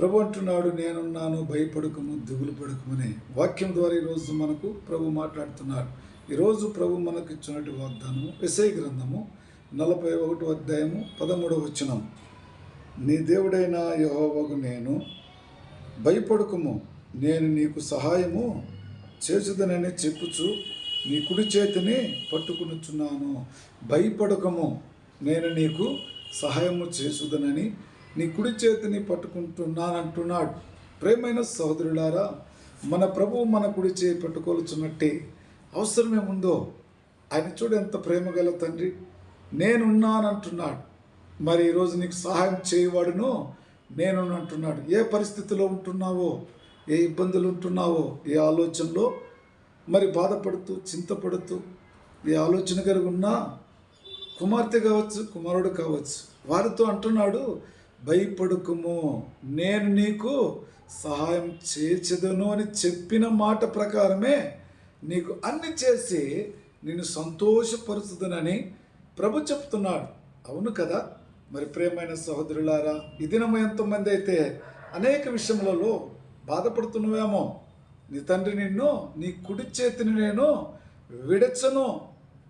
ప్రభు అంటున్నాడు నేనున్నాను భయపడకము దిగులు పడకమని. వాక్యం ద్వారా ఈరోజు మనకు ప్రభు మాట్లాడుతున్నాడు ఈరోజు ప్రభు మనకు ఇచ్చినటువంటి వాగ్దానము ఎస్ఐ గ్రంథము నలభై ఒకటో అధ్యాయము పదమూడవ వచనం. నీ దేవుడైన యహోవకు నేను భయపడకము నేను నీకు సహాయము చేసేదనని చెప్పుచు నీ కుడి చేతిని పట్టుకునుచున్నాను. భయపడకము నేను నీకు సహాయము చేసుదనని నీ కుడి చేతిని పట్టుకుంటున్నానంటున్నాడు ప్రేమైన సహోదరులారా మన ప్రభువు మన కుడి చేయి పట్టుకోలుచున్నట్టే అవసరం ఏముందో ఆయన చూడు ఎంత ప్రేమ గల తండ్రి. నేనున్నానంటున్నాడు మరి ఈరోజు నీకు సహాయం చేయవాడును? నేను అంటున్నాడు. ఏ పరిస్థితిలో ఉంటున్నావో? ఏ ఇబ్బందులు ఉంటున్నావో? ఏ ఆలోచనలో? మరి బాధపడుతూ చింతపడుతూ ఏ ఆలోచన కలిగి ఉన్నా కుమార్తె కావచ్చు కుమారుడు కావచ్చు వారితో అంటున్నాడు భయపడుకుము. నేను నీకు సహాయం చేర్చదును అని చెప్పిన మాట ప్రకారమే నీకు అన్ని చేసి నిన్ను సంతోషపరుచుదనని ప్రభు చెప్తున్నాడు. అవును కదా? మరి ప్రేమైన సహోదరులారా ఈ దినము ఎంతమంది అయితే అనేక విషయములలో బాధపడుతున్నావేమో. నీ తండ్రి నిన్ను నీ కుడి చేతిని నేను విడచను.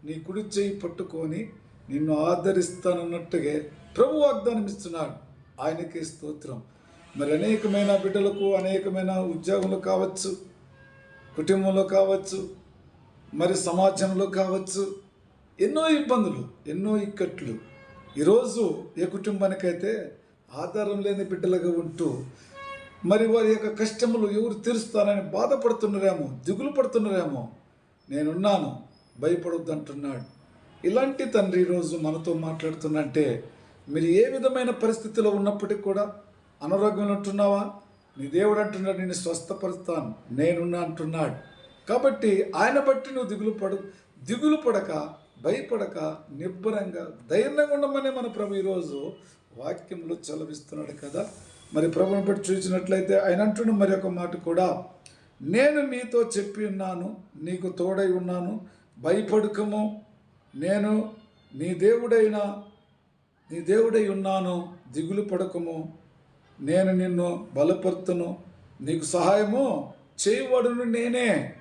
నీ కుడి చేయి పట్టుకొని నిన్ను ఆదరిస్తానన్నట్టుగా ప్రభు వాగ్దానం ఇస్తున్నాడు ఆయనకి స్తోత్రం. మరి అనేకమైన బిడ్డలకు అనేకమైన ఉద్యోగంలో కావచ్చు కుటుంబంలో కావచ్చు మరి సమాజంలో కావచ్చు ఎన్నో ఇబ్బందులు ఎన్నో ఇక్కట్లు. ఈరోజు ఏ కుటుంబానికైతే ఆధారం లేని బిడ్డలుగా ఉంటూ మరి వారి యొక్క కష్టములు ఎవరు తీరుస్తారని బాధపడుతున్నారేమో దిగులు పడుతున్నారేమో నేనున్నాను భయపడొద్దు అంటున్నాడు ఇలాంటి తండ్రి ఈరోజు మనతో మాట్లాడుతున్నంటే మీరు ఏ విధమైన పరిస్థితిలో ఉన్నప్పటికీ కూడా అనారోగ్యంలో ఉంటున్నావా? నీ దేవుడు అంటున్నాడు నేను స్వస్థపరుస్తాను నేనున్నా అంటున్నాడు. కాబట్టి ఆయన బట్టి నువ్వు దిగులు పడు దిగులు పడక భయపడక నిబ్బరంగా ధైర్యంగా ఉండమని మన ప్రభు ఈరోజు వాక్యంలో చలవిస్తున్నాడు కదా. మరి ప్రభుని బట్టి చూసినట్లయితే ఆయన అంటున్న మరి ఒక మాట కూడా నేను నీతో చెప్పి ఉన్నాను నీకు తోడై ఉన్నాను భయపడుకము నేను నీ దేవుడైన నీ దేవుడై ఉన్నాను దిగులు పడకము. నేను నిన్ను బలపరుతును. నీకు సహాయము చేయవడును నేనే.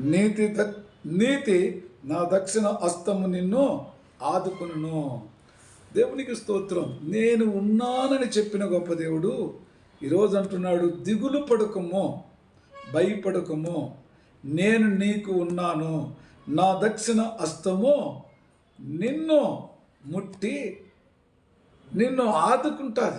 నీతి నీతి నా దక్షిణ హస్తము నిన్ను ఆదుకును దేవునికి స్తోత్రం. నేను ఉన్నానని చెప్పిన గొప్ప దేవుడు ఈరోజు అంటున్నాడు దిగులు పడకము భయపడకము. నేను నీకు ఉన్నాను. నా దక్షిణ హస్తము నిన్ను ముట్టి నిన్ను ఆదుకుంటుంది.